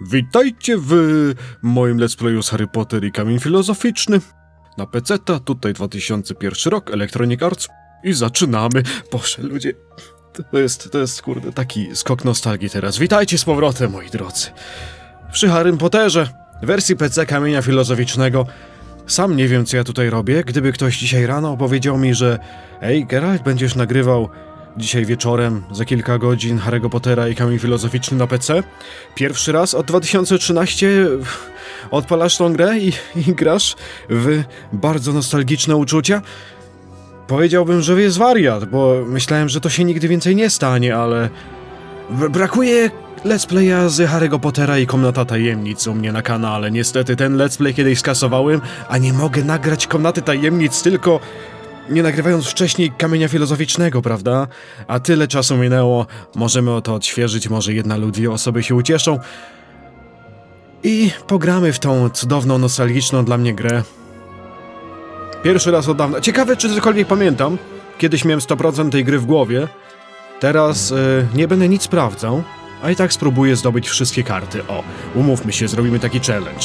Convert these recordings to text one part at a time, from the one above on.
Witajcie w moim let's playu z Harry Potter i Kamień Filozoficzny. Na PC-ta, tutaj 2001 rok, Electronic Arts. I zaczynamy. Boże, ludzie, to jest, to jest, kurde, taki skok nostalgii teraz. Witajcie z powrotem, moi drodzy. Przy Harrym Potterze, wersji PC Kamienia Filozoficznego. Sam nie wiem, co ja tutaj robię. Gdyby ktoś dzisiaj rano powiedział mi, że Ej, Geralt, będziesz nagrywał dzisiaj wieczorem, za kilka godzin Harry'ego Pottera i Kamień Filozoficzny na PC. Pierwszy raz od 2013 odpalasz tą grę i, i grasz w bardzo nostalgiczne uczucia. Powiedziałbym, że jest wariat, bo myślałem, że to się nigdy więcej nie stanie, ale brakuje let's playa z Harry'ego Pottera i Komnata Tajemnic u mnie na kanale. Niestety ten let's play kiedyś skasowałem, a nie mogę nagrać Komnaty Tajemnic tylko nie nagrywając wcześniej Kamienia Filozoficznego, prawda? A tyle czasu minęło, możemy o to odświeżyć, może jedna lub dwie osoby się ucieszą. I pogramy w tą cudowną, nostalgiczną dla mnie grę. Pierwszy raz od dawna. Ciekawe, czy cokolwiek pamiętam. Kiedyś miałem 100% tej gry w głowie. Teraz y, nie będę nic sprawdzał, a i tak spróbuję zdobyć wszystkie karty. O, umówmy się, zrobimy taki challenge.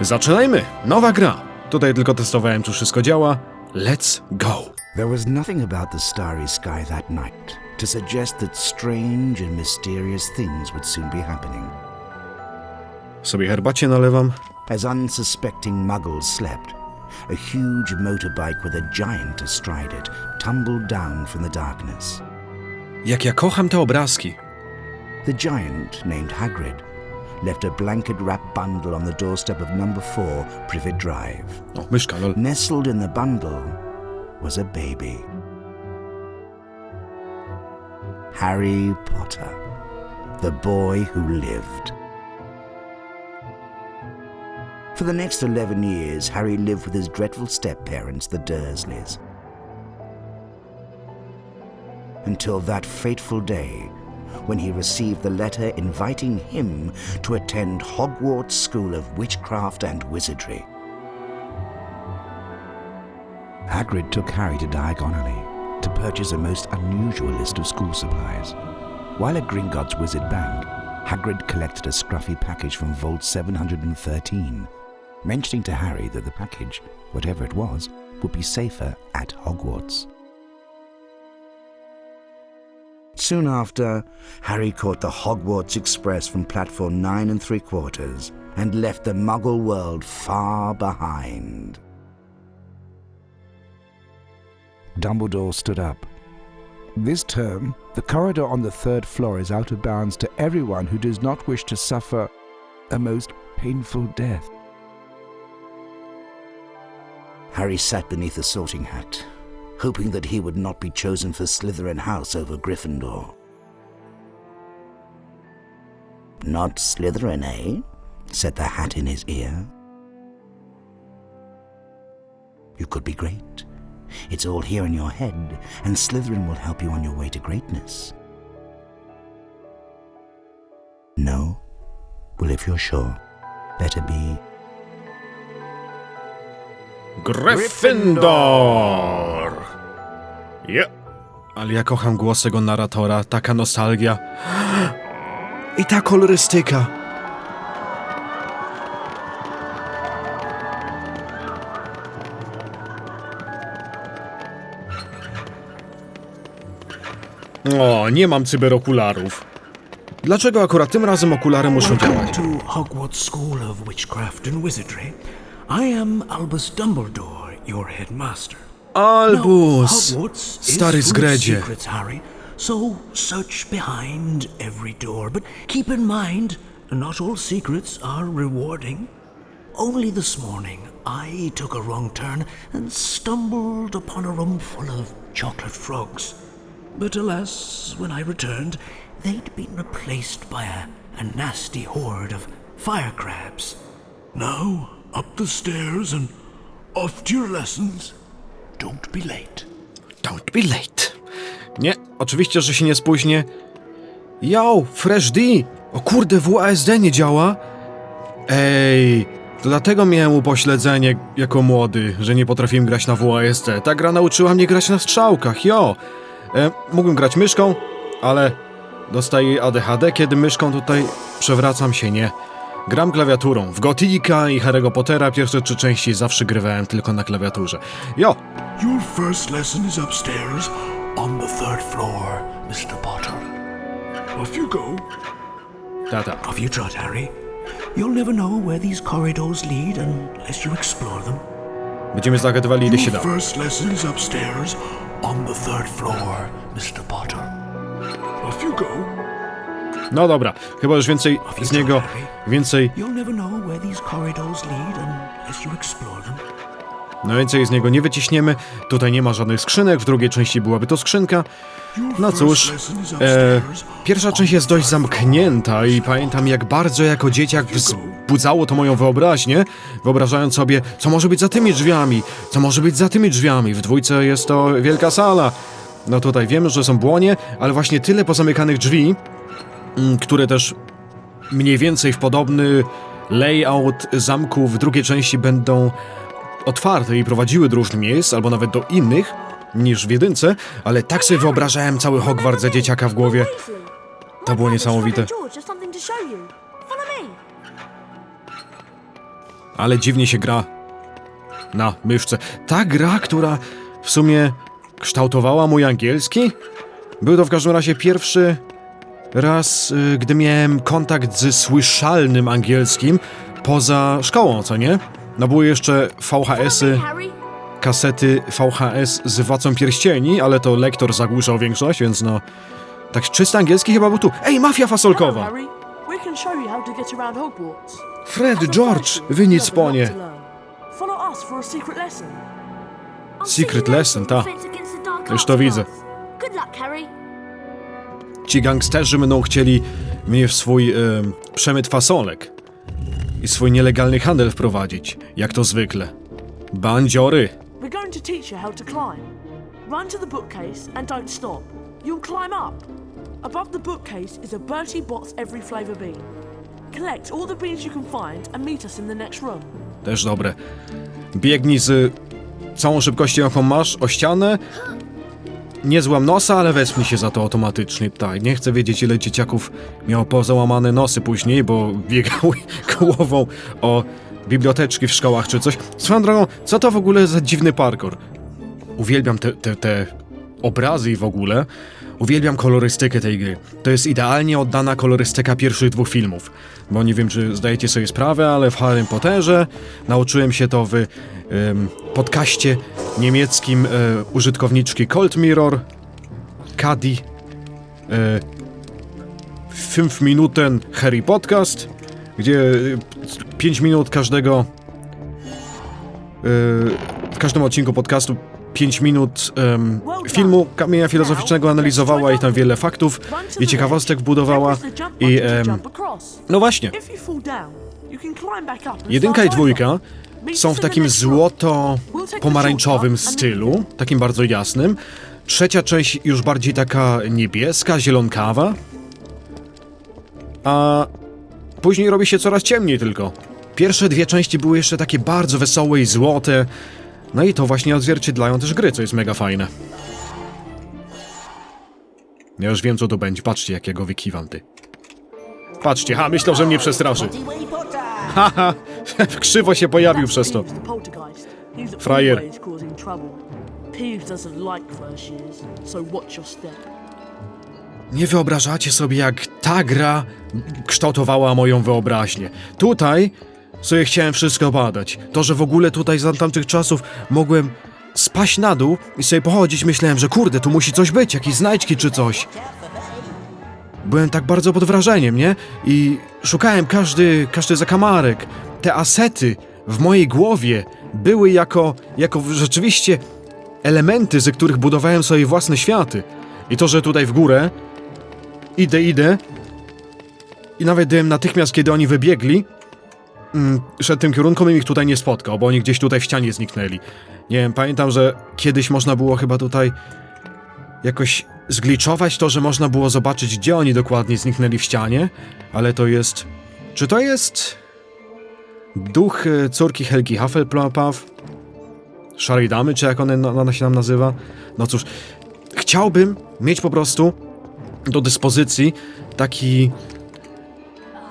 Zaczynajmy! Nowa gra! Tutaj tylko testowałem, czy wszystko działa. Let's go! There was nothing about the starry sky that night to suggest that strange and mysterious things would soon be happening. Sobie herbacie nalewam. As unsuspecting muggles slept, a huge motorbike with a giant astride it tumbled down from the darkness. Jak ja kocham te obrazki. The giant, named Hagrid, left a blanket wrapped bundle on the doorstep of number four, Privet Drive. Oh, o, myszka, lol. Nestled in the bundle was a baby. Harry Potter, the boy who lived. For the next 11 years, Harry lived with his dreadful step parents, the Dursleys. Until that fateful day when he received the letter inviting him to attend Hogwarts School of Witchcraft and Wizardry. Hagrid took Harry to Diagon Alley to purchase a most unusual list of school supplies. While at Gringotts Wizard Bank, Hagrid collected a scruffy package from Vault 713, mentioning to Harry that the package, whatever it was, would be safer at Hogwarts. Soon after, Harry caught the Hogwarts Express from platform nine and three quarters and left the Muggle world far behind. Dumbledore stood up. This term, the corridor on the third floor is out of bounds to everyone who does not wish to suffer a most painful death. Harry sat beneath a sorting hat, hoping that he would not be chosen for Slytherin House over Gryffindor. Not Slytherin, eh? said the hat in his ear. You could be great. It's all here in your head, and Slytherin will help you on your way to greatness. No? Well, if you're sure, better be. Gryffindor! Yeah. Ale ja kocham głos tego narratora, taka nostalgia. I ta kolorystyka. O, nie mam cyberokularów. Dlaczego akurat tym razem okulary muszą Welcome działać? to Hogwarts School of Witchcraft and Wizardry. I am Albus Dumbledore, your headmaster. Albus! Now, Hogwarts is Stary full of zgredzie. secrets, Harry. So search behind every door, but keep in mind, not all secrets are rewarding. Only this morning, I took a wrong turn and stumbled upon a room full of chocolate frogs. But alas, when I returned, they'd been replaced by a, a nasty horde of fire crabs. Now, up the stairs and off to your lessons. Don't be late. Don't be late. Nie, oczywiście, że się nie spóźnię. Yo, Fresh D! O kurde, WASD nie działa? Ej, to dlatego miałem upośledzenie jako młody, że nie potrafiłem grać na WASD. Ta gra nauczyła mnie grać na strzałkach, jo! E, mógłbym grać myszką, ale dostaję ADHD, kiedy myszką tutaj przewracam się, nie? Gram klawiaturą. W Gotika i Harry'ego Pottera pierwsze trzy części zawsze grywałem tylko na klawiaturze. Jo, Your first lesson is upstairs on the third floor, Mr. Potter. Off you go. tata. Off you trot, Harry. You'll never know where these corridors lead unless you explore them. Będziemy zagadywali, ile się da. first lesson is upstairs on the third floor, Mr. Potter. Off you go. No dobra, chyba już więcej z niego, więcej, no więcej z niego nie wyciśniemy. Tutaj nie ma żadnych skrzynek, w drugiej części byłaby to skrzynka. No cóż, e, pierwsza część jest dość zamknięta i pamiętam jak bardzo jako dzieciak wzbudzało to moją wyobraźnię, wyobrażając sobie, co może być za tymi drzwiami, co może być za tymi drzwiami. W dwójce jest to wielka sala. No tutaj wiemy, że są błonie, ale właśnie tyle pozamykanych drzwi, które też mniej więcej w podobny layout zamku w drugiej części będą otwarte i prowadziły do różnych miejsc, albo nawet do innych niż w jedynce, ale tak sobie wyobrażałem cały Hogwarts za dzieciaka w głowie. To było niesamowite. Ale dziwnie się gra na myszce. Ta gra, która w sumie kształtowała mój angielski? Był to w każdym razie pierwszy raz, y, gdy miałem kontakt ze słyszalnym angielskim poza szkołą, co nie? No były jeszcze VHS-y. kasety VHS z Władcą Pierścieni, ale to lektor zagłuszał większość, więc no... Tak czysto angielski chyba był tu. Ej, mafia fasolkowa! Fred, George, wy nic po nie. secret lesson. Ta. Już to widzę. Good luck, Harry. Ci gangsterzy będą chcieli mnie w swój em, przemyt fasolek i swój nielegalny handel wprowadzić, jak to zwykle. Bandziory. We're going to teach you how to climb. Run to the bookcase and don't stop. You'll climb up. Above the bookcase is a Bertie Bott's Every Flavour bean. Collect all the beans you can find and meet us in the next room. Też dobre. Biegnij z całą szybkością, jaką masz, o ścianę. Nie złam nosa, ale wespnij się za to automatycznie. Tak, nie chcę wiedzieć, ile dzieciaków miało pozałamane nosy później, bo biegały głową o biblioteczki w szkołach czy coś. Swoją drogą, co to w ogóle za dziwny parkour? Uwielbiam te, te, te obrazy i w ogóle. Uwielbiam kolorystykę tej gry. To jest idealnie oddana kolorystyka pierwszych dwóch filmów. Bo nie wiem, czy zdajecie sobie sprawę, ale w Harry Potterze nauczyłem się to w em, podcaście niemieckim e, użytkowniczki Cold Mirror, Kadi, e, 5 Minuten Harry Podcast, gdzie 5 minut każdego e, w każdym odcinku podcastu 5 minut em, filmu Kamienia Filozoficznego analizowała i tam wiele faktów i ciekawostek jump i across. no właśnie, jedynka i dwójka są w takim złoto-pomarańczowym stylu, takim bardzo jasnym. Trzecia część już bardziej taka niebieska, zielonkawa. A później robi się coraz ciemniej tylko. Pierwsze dwie części były jeszcze takie bardzo wesołe i złote. No i to właśnie odzwierciedlają też gry, co jest mega fajne. Ja już wiem, co to będzie. Patrzcie, jak ja wykiwam, ty. Patrzcie, ha, myślał, że mnie przestraszy. Haha, krzywo się pojawił przez to. Frajer. Nie wyobrażacie sobie, jak ta gra kształtowała moją wyobraźnię. Tutaj sobie chciałem wszystko badać. To, że w ogóle tutaj za tamtych czasów mogłem spaść na dół i sobie pochodzić, myślałem, że kurde, tu musi coś być, jakieś znajdźki czy coś. Byłem tak bardzo pod wrażeniem, nie? I szukałem każdy, każdy zakamarek. Te asety w mojej głowie były jako, jako rzeczywiście elementy, ze których budowałem sobie własne światy. I to, że tutaj w górę idę, idę i nawet gdybym natychmiast, kiedy oni wybiegli, mm, szedł tym kierunkiem i ich tutaj nie spotkał, bo oni gdzieś tutaj w ścianie zniknęli. Nie wiem, pamiętam, że kiedyś można było chyba tutaj jakoś zgliczować to, że można było zobaczyć, gdzie oni dokładnie zniknęli w ścianie, ale to jest... Czy to jest... Duch e, córki Helgi Hufflepuff? Szarej Damy, czy jak ona, ona się nam nazywa? No cóż, chciałbym mieć po prostu do dyspozycji taki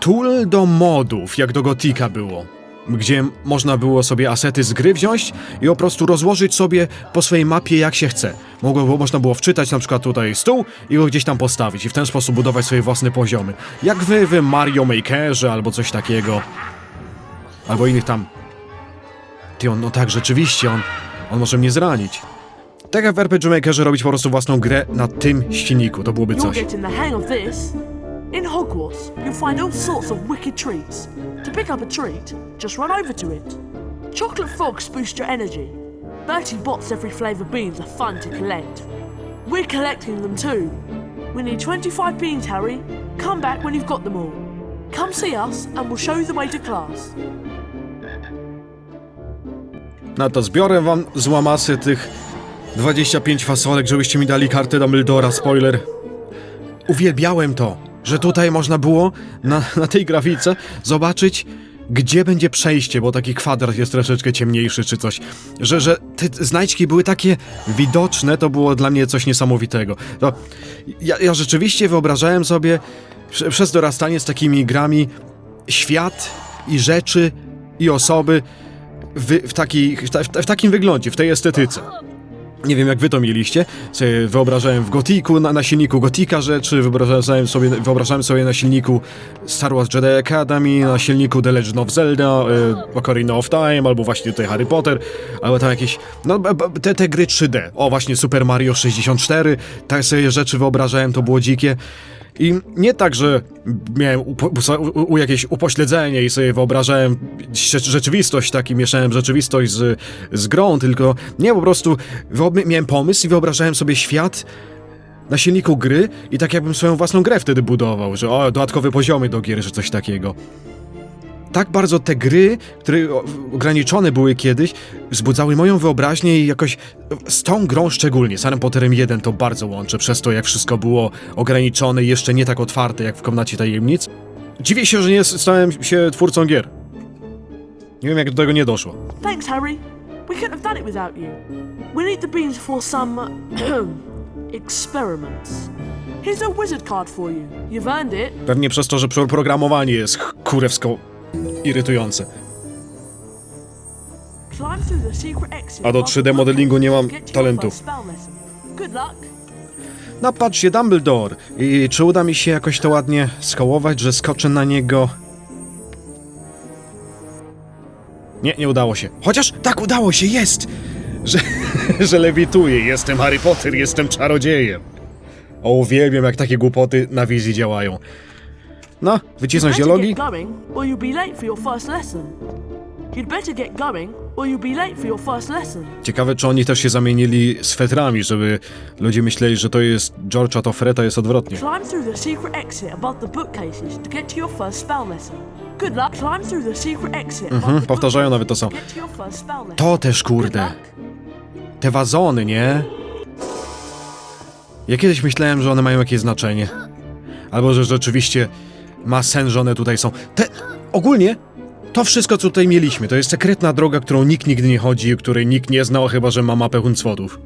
tool do modów, jak do Gotika było. Gdzie można było sobie asety z gry wziąć i po prostu rozłożyć sobie po swojej mapie jak się chce. Mogło, było- można było wczytać na przykład tutaj stół i go gdzieś tam postawić i w ten sposób budować swoje własne poziomy. Jak wy w Mario Makerze albo coś takiego. Albo innych tam. Ty on, no tak, rzeczywiście, on, on może mnie zranić. Tak jak w RPG Makerze robić po prostu własną grę na tym silniku, to byłoby coś. In Hogwarts, you'll find all sorts of wicked treats. To pick up a treat, just run over to it. Chocolate frogs boost your energy. Bertie Bott's every flavour beans are fun to collect. We're collecting them too. We need 25 beans, Harry. Come back when you've got them all. Come see us and we'll show you the way to class. No to zbiorę wam z łamasy tych 25 fasolek, żebyście mi dali kartę Dumbledora, spoiler. Uwielbiałem to, że tutaj można było na, na tej grafice zobaczyć, gdzie będzie przejście, bo taki kwadrat jest troszeczkę ciemniejszy czy coś. Że, że te znajdźki były takie widoczne, to było dla mnie coś niesamowitego. To ja, ja rzeczywiście wyobrażałem sobie prze- przez dorastanie z takimi grami świat i rzeczy i osoby w, w, taki, w, w takim wyglądzie, w tej estetyce. Nie wiem jak wy to mieliście. Sobie wyobrażałem w Gotiku, na, na silniku Gotika rzeczy, wyobrażałem sobie, wyobrażałem sobie na silniku Star Wars Jedi Academy, na silniku The Legend of Zelda, y, Ocarina of Time, albo właśnie tutaj Harry Potter, albo tam jakieś, no te, te gry 3D. O właśnie Super Mario 64, tak sobie rzeczy wyobrażałem, to było dzikie. I nie tak, że miałem upo, u, u, jakieś upośledzenie i sobie wyobrażałem rze- rzeczywistość, taki mieszałem rzeczywistość z, z grą, tylko nie, po prostu wyob- miałem pomysł i wyobrażałem sobie świat na silniku gry i tak jakbym swoją własną grę wtedy budował, że o, dodatkowe poziomy do gier, że coś takiego. Tak bardzo te gry, które ograniczone były kiedyś, wzbudzały moją wyobraźnię i jakoś z tą grą szczególnie, z Harry Potterem 1 to bardzo łączę, przez to jak wszystko było ograniczone i jeszcze nie tak otwarte jak w Komnacie Tajemnic. Dziwię się, że nie stałem się twórcą gier. Nie wiem jak do tego nie doszło. Thanks, Harry. We couldn't have done it without you. We need the beans for some experiments. Here's a wizard card for you. You've earned it. Pewnie przez to, że programowanie jest kurewsko irytujące. A do above 3D the modelingu nie mam talentu. Napatrz się Dumbledore i czy uda mi się jakoś to ładnie skołować, że skoczę na niego... Nie, nie udało się. Chociaż tak udało się, jest! Że, że lewituję, jestem Harry Potter, jestem czarodziejem. O, uwielbiam jak takie głupoty na wizji działają. No, wycisnąć dialogi? You'd better get going, or you'll be late for your first lesson. Ciekawe, czy oni też się zamienili swetrami, żeby ludzie myśleli, że to jest George, a to Fred, a jest odwrotnie. Climb through the secret exit above the bookcases to get to your first spell lesson. Good luck. Climb through the secret exit the powtarzają nawet to samo. to też, kurde. Te wazony, nie? Ja kiedyś myślałem, że one mają jakieś znaczenie. Albo że rzeczywiście ma sens, że one tutaj są. Te... Ogólnie to wszystko, co tutaj mieliśmy, to jest sekretna droga, którą nikt nigdy nie chodzi, której nikt nie znał, chyba że ma mapę Huncwodów.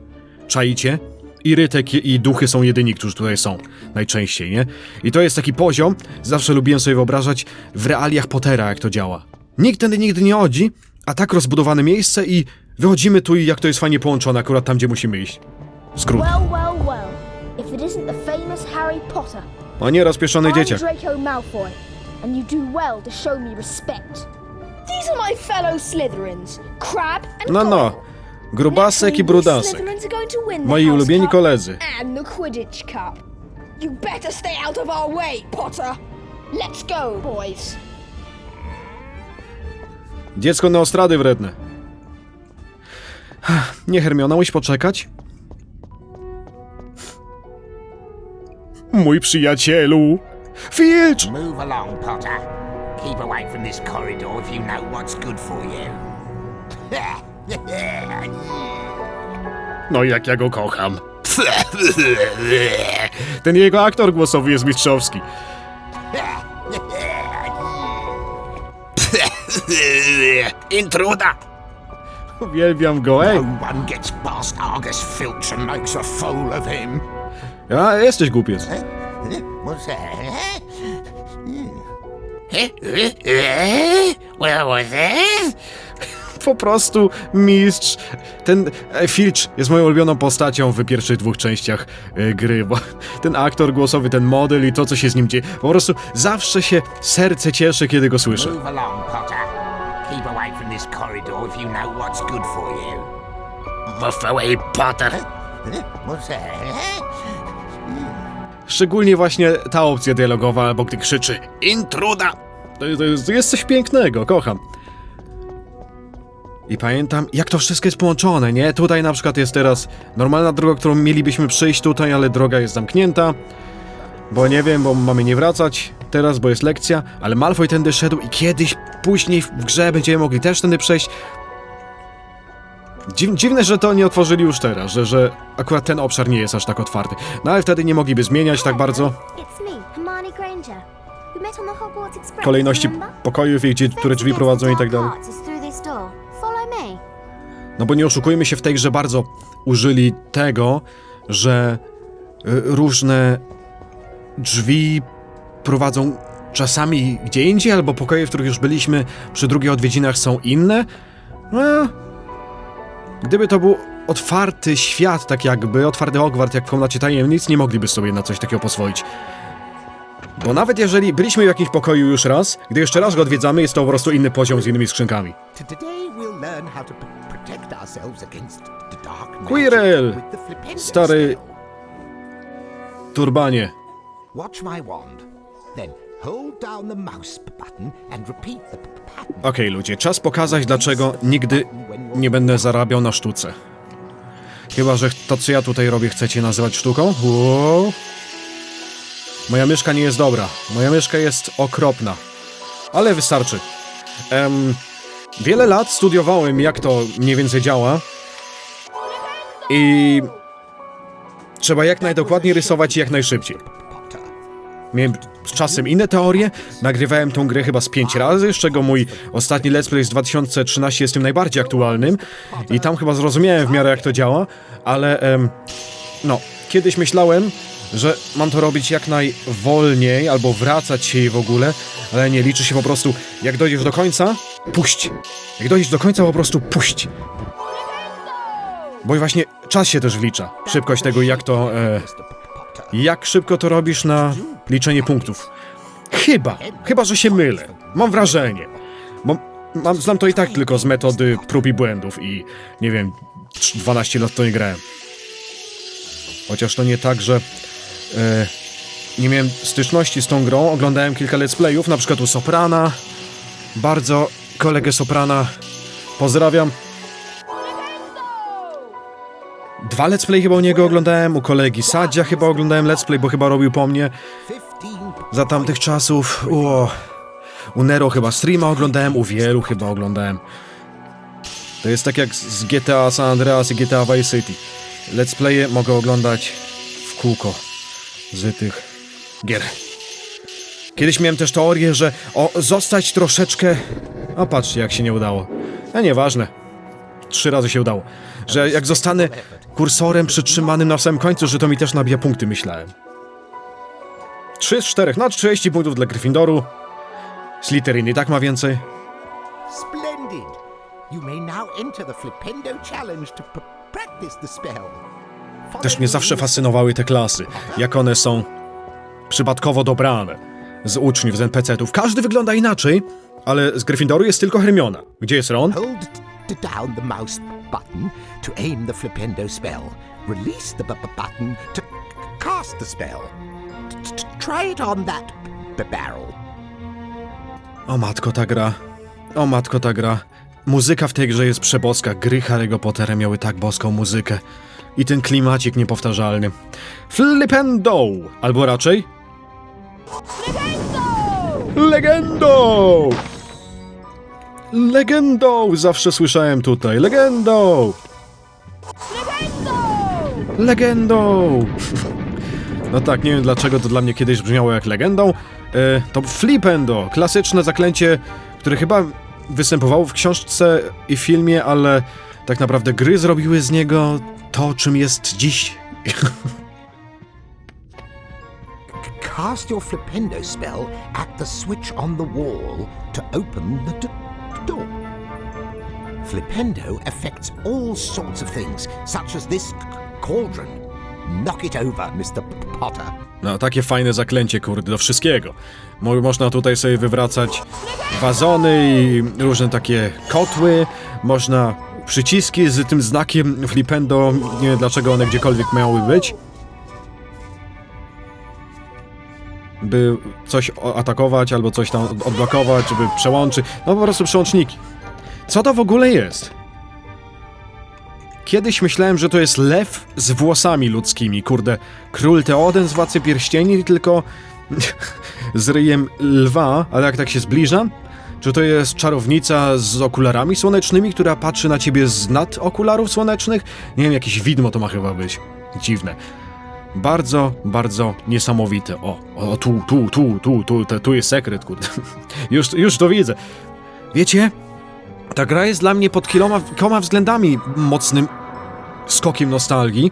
Czaicie? I Rytek i duchy są jedyni, którzy tutaj są. Najczęściej, nie? I to jest taki poziom, zawsze lubiłem sobie wyobrażać w realiach Pottera, jak to działa. Nikt tędy nigdy nie chodzi, a tak rozbudowane miejsce i wychodzimy tu i jak to jest fajnie połączone akurat tam, gdzie musimy iść. Skrót. Well, well, well. If it isn't the famous Harry Potter, O nie, rozpieszczony dzieciak. Draco Malfoy, and you do well to show me respect. These are my fellow Slytherins, Crab and No, no. Goyle. Grubasek i brudasek. Slytherins are going to win the Moi House ulubieni Cup koledzy. And the Quidditch Cup. You better stay out of our way, Potter. Let's go, boys. Dziecko neostrady wredne. Nie, Hermiona, musisz poczekać? Mój przyjacielu! Filcz! Move along, Potter. Keep away from this corridor if you know what's good for you. No jak ja go kocham. Ten jego aktor głosowy jest mistrzowski. Intruder! Uwielbiam go, ej! No one gets past Argus Filch and makes a fool of him. A, jesteś głupiec. What's that? What was that? Po prostu mistrz. Ten e, Filch jest moją ulubioną postacią w pierwszych dwóch częściach e, gry, bo ten aktor głosowy, ten model i to, co się z nim dzieje, po prostu zawsze się serce cieszy, kiedy go słyszę. Move along, Potter. Keep away from this corridor if you know what's good for you. Move away, Potter. What's that? Szczególnie właśnie ta opcja dialogowa, albo gdy krzyczy Intruda! To, to, jest, to jest coś pięknego, kocham. I pamiętam, jak to wszystko jest połączone, nie? Tutaj na przykład jest teraz normalna droga, którą mielibyśmy przejść tutaj, ale droga jest zamknięta. Bo nie wiem, bo mamy nie wracać teraz, bo jest lekcja, ale Malfoy tędy szedł i kiedyś później w grze będziemy mogli też tędy przejść. Dziw, dziwne, że to nie otworzyli już teraz, że, że akurat ten obszar nie jest aż tak otwarty. No ale wtedy nie mogliby zmieniać tak bardzo kolejności pokojów i gdzie, które drzwi prowadzą i tak dalej. No bo nie oszukujmy się w tej grze bardzo użyli tego, że y, różne drzwi prowadzą czasami gdzie indziej, albo pokoje, w których już byliśmy przy drugich odwiedzinach są inne. No, gdyby to był otwarty świat, tak jakby, otwarty Hogwart, jak w Komnacie Tajemnic, nie mogliby sobie na coś takiego pozwolić. Bo nawet jeżeli byliśmy w jakimś pokoju już raz, gdy jeszcze raz go odwiedzamy, jest to po prostu inny poziom z innymi skrzynkami. Quirrell, stary-. Turbanie. Watch my wand. Then Okej, ludzie, czas pokazać, dlaczego nigdy nie będę zarabiał na sztuce. Chyba, że to, co ja tutaj robię, chcecie nazywać sztuką? Wow. Moja myszka nie jest dobra. Moja myszka jest okropna. Ale wystarczy. Em, wiele lat studiowałem, jak to mniej więcej działa. I trzeba jak najdokładniej rysować i jak najszybciej. Miałem z czasem inne teorie, nagrywałem tą grę chyba z pięć razy, z czego mój ostatni let's play z 2013 jest tym najbardziej aktualnym i tam chyba zrozumiałem w miarę jak to działa, ale em, no, kiedyś myślałem, że mam to robić jak najwolniej albo wracać się jej w ogóle, ale nie, liczy się po prostu, jak dojdziesz do końca, puść. Jak dojdziesz do końca, po prostu puść. Bo właśnie czas się też wlicza, szybkość tego jak to... E, jak szybko to robisz na liczenie punktów? Chyba, chyba, że się mylę. Mam wrażenie. Bo mam, znam to i tak tylko z metody prób i błędów i nie wiem, trz- 12 lat to nie grałem. Chociaż to nie tak, że e, nie miałem styczności z tą grą. Oglądałem kilka let's playów, na przykład u Soprana. Bardzo kolegę Soprana pozdrawiam. Dwa let's play chyba u niego oglądałem, u kolegi Sadzia chyba oglądałem let's play, bo chyba robił po mnie 15 za tamtych czasów. O, u Nero chyba streama oglądałem, u wielu chyba oglądałem. To jest tak jak z GTA San Andreas i GTA Vice City. Let's playe mogę oglądać w kółko z tych gier. Kiedyś miałem też teorię, że o, zostać troszeczkę... A patrzcie, jak się nie udało. A nieważne. Trzy razy się udało. Że jak zostanę kursorem przytrzymanym na samym końcu, że to mi też nabija punkty, myślałem. 3 z 4, no 30 punktów dla Gryffindoru. Slytherin i tak ma więcej. Splendid! You may now enter the Flipendo Challenge to practice the spell. Też mnie zawsze fascynowały te klasy. Jak one są przypadkowo dobrane. Z uczniów, z NPC-ów. Każdy wygląda inaczej, ale z Gryffindoru jest tylko Hermiona. Gdzie jest Ron? Hold down the mouse button to aim the Flipendo spell. Release the button to cast the spell. T- try it on that barrel. O matko, ta gra. O matko, ta gra. Muzyka w tej grze jest przeboska. Gry Harry'ego Pottera miały tak boską muzykę. I ten klimacik niepowtarzalny. Flipendo! Albo raczej... Legendo! Legendą! Zawsze słyszałem tutaj. Legendą! Legendą! No tak, nie wiem dlaczego to dla mnie kiedyś brzmiało jak legendą. E, to Flipendo, klasyczne zaklęcie, które chyba występowało w książce i filmie, ale tak naprawdę gry zrobiły z niego to, czym jest dziś. cast your flipendo spell at the switch on the wall to open the door. Flipendo affects all sorts of things, such as this cauldron. Knock it over, Mr. Potter. No, takie fajne zaklęcie, kurde, do wszystkiego. Mo można tutaj sobie wywracać wazony i różne takie kotły. Można przyciski z tym znakiem flipendo. Nie wiem dlaczego one gdziekolwiek miały być. By coś atakować albo coś tam odblokować, żeby przełączyć. No po prostu przełączniki. Co to w ogóle jest? Kiedyś myślałem, że to jest lew z włosami ludzkimi, kurde. Król Teoden z Władcy Pierścieni, tylko z ryjem lwa, ale jak tak się zbliżam, czy to jest czarownica z okularami słonecznymi, która patrzy na ciebie z nad okularów słonecznych? Nie wiem, jakieś widmo to ma chyba być. Dziwne. Bardzo, bardzo niesamowite. O, o tu, tu, tu, tu, tu, tu, tu jest sekret, kurde. Już, już to widzę. Wiecie, ta gra jest dla mnie pod kiloma, względami mocnym skokiem nostalgii,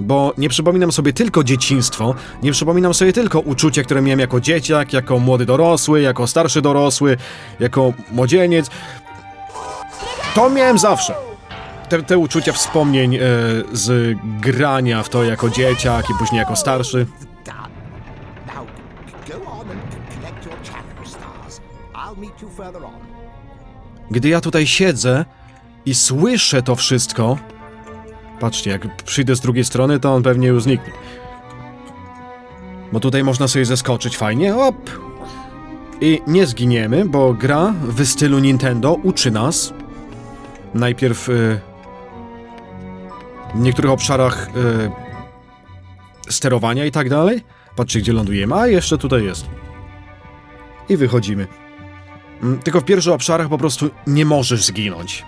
bo nie przypominam sobie tylko dzieciństwo, nie przypominam sobie tylko uczucia, które miałem jako dzieciak, jako młody dorosły, jako starszy dorosły, jako młodzieniec. To miałem zawsze. Te, te uczucia wspomnień e, z grania w to jako dzieciak i później jako starszy. Gdy ja tutaj siedzę i słyszę to wszystko, patrzcie, jak przyjdę z drugiej strony, to on pewnie już zniknie. Bo tutaj można sobie zeskoczyć fajnie, op! I nie zginiemy, bo gra w stylu Nintendo uczy nas najpierw y, w niektórych obszarach y, sterowania i tak dalej. Patrzcie, gdzie lądujemy, a jeszcze tutaj jest. I wychodzimy. Mm, Tylko w pierwszych obszarach po prostu nie możesz zginąć.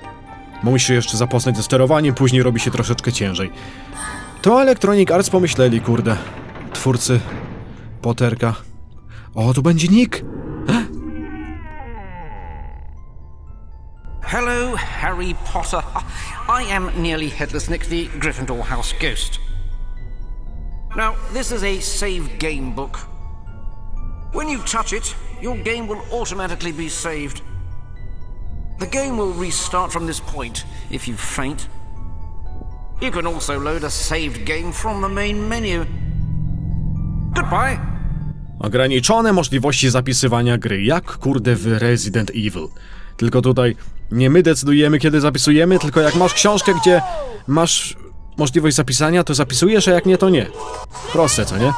Bo musisz jeszcze zapoznać ze sterowaniem, później robi się troszeczkę ciężej. To Electronic Arts pomyśleli, kurde. Twórcy Potterka. O, tu będzie Nick! Hello, Harry Potter. I am nearly headless Nick, the Gryffindor House ghost. Now, this is a save game book. When you touch it, your game will automatically be saved. The game will restart from this point if you faint. You can also load a saved game from the main menu. Goodbye. Ograniczone możliwości zapisywania gry, jak kurde w Resident Evil. Tylko tutaj nie my decydujemy, kiedy zapisujemy, tylko jak masz książkę, gdzie masz możliwość zapisania, to zapisujesz, a jak nie, to nie. Proste, co nie?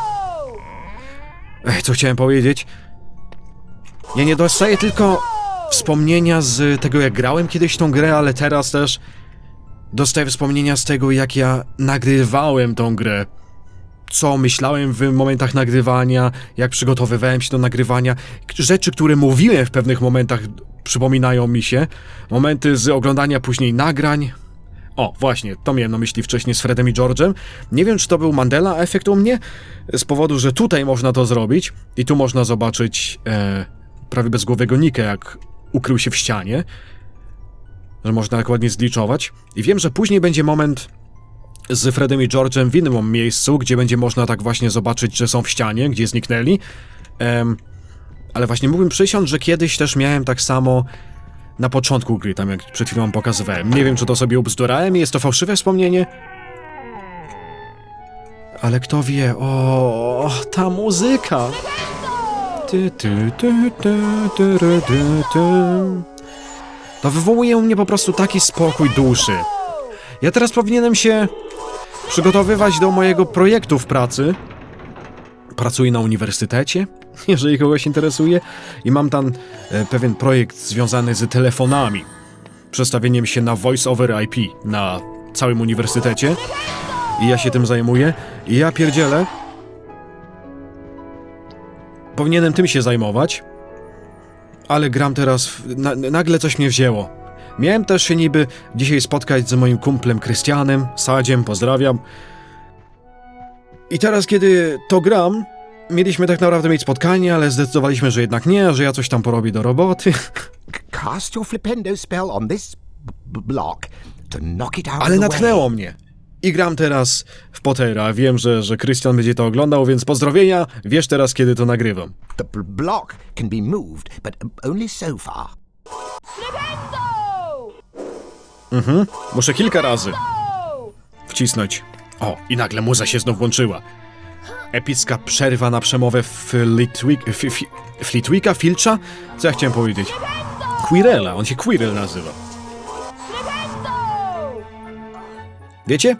Ej, co chciałem powiedzieć? Ja nie dostaję tylko wspomnienia z tego, jak grałem kiedyś tą grę, ale teraz też dostaję wspomnienia z tego, jak ja nagrywałem tą grę co myślałem w momentach nagrywania, jak przygotowywałem się do nagrywania. Rzeczy, które mówiłem w pewnych momentach, przypominają mi się. Momenty z oglądania później nagrań. O, właśnie, to miałem na myśli wcześniej z Fredem i George'em. Nie wiem, czy to był Mandela efekt u mnie, z powodu, że tutaj można to zrobić i tu można zobaczyć e, prawie bezgłowego Nika, jak ukrył się w ścianie. Że można tak ładnie zliczować. I wiem, że później będzie moment z Fredem i George'em w innym miejscu, gdzie będzie można tak właśnie zobaczyć, że są w ścianie, gdzie zniknęli. Em, ale właśnie mógłbym przysiąc, że kiedyś też miałem tak samo na początku gry, tam jak przed chwilą pokazywałem. Nie wiem, czy to sobie ubzdurałem i jest to fałszywe wspomnienie. Ale kto wie, o, ta muzyka. To wywołuje u mnie po prostu taki spokój duszy. Ja teraz powinienem się przygotowywać do mojego projektu w pracy. Pracuję na uniwersytecie, jeżeli kogoś interesuje, i mam tam e, pewien projekt związany z telefonami. Przestawieniem się na voice over IP na całym uniwersytecie. I ja się tym zajmuję. I ja pierdzielę. Powinienem tym się zajmować. Ale gram teraz. W, na, nagle coś mnie wzięło. Miałem też się niby dzisiaj spotkać z moim kumplem Krystianem, Sadziem, pozdrawiam. I teraz, kiedy to gram, mieliśmy tak naprawdę mieć spotkanie, ale zdecydowaliśmy, że jednak nie, że ja coś tam porobię do roboty. Cast your flipendo spell on this block to knock it out Ale of the way. natchnęło mnie. i gram teraz w Pottera. Wiem, że, że Krystian będzie to oglądał, więc pozdrowienia. Wiesz teraz, kiedy to nagrywam. The bl- block can be moved, but only so far. Mhm. Muszę kilka razy wcisnąć. O, i nagle muza się znów włączyła. Epicka przerwa na przemowę Flitwick, Flitwicka, Filcha? Co ja chciałem powiedzieć? Quirella, on się Quirrell nazywa. Wiecie?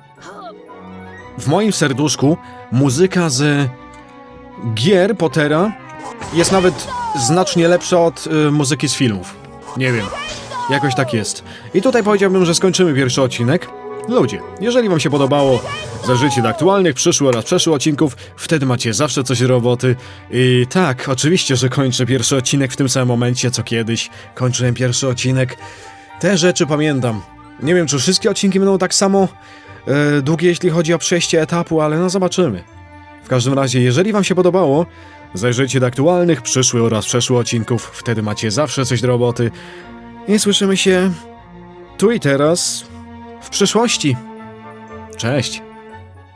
W moim serduszku muzyka z gier Pottera jest nawet znacznie lepsza od y, muzyki z filmów. Nie wiem. Jakoś tak jest. I tutaj powiedziałbym, że skończymy pierwszy odcinek. Ludzie, jeżeli wam się podobało, zajrzyjcie do aktualnych, przyszłych oraz przeszłych odcinków, wtedy macie zawsze coś do roboty. I tak, oczywiście, że kończę pierwszy odcinek w tym samym momencie, co kiedyś. Kończyłem pierwszy odcinek. Te rzeczy pamiętam. Nie wiem, czy wszystkie odcinki będą tak samo e, długie, jeśli chodzi o przejście etapu, ale no zobaczymy. W każdym razie, jeżeli wam się podobało, zajrzyjcie do aktualnych, przyszłych oraz przeszłych odcinków, wtedy macie zawsze coś do roboty. I słyszymy się tu i teraz w przyszłości. Cześć.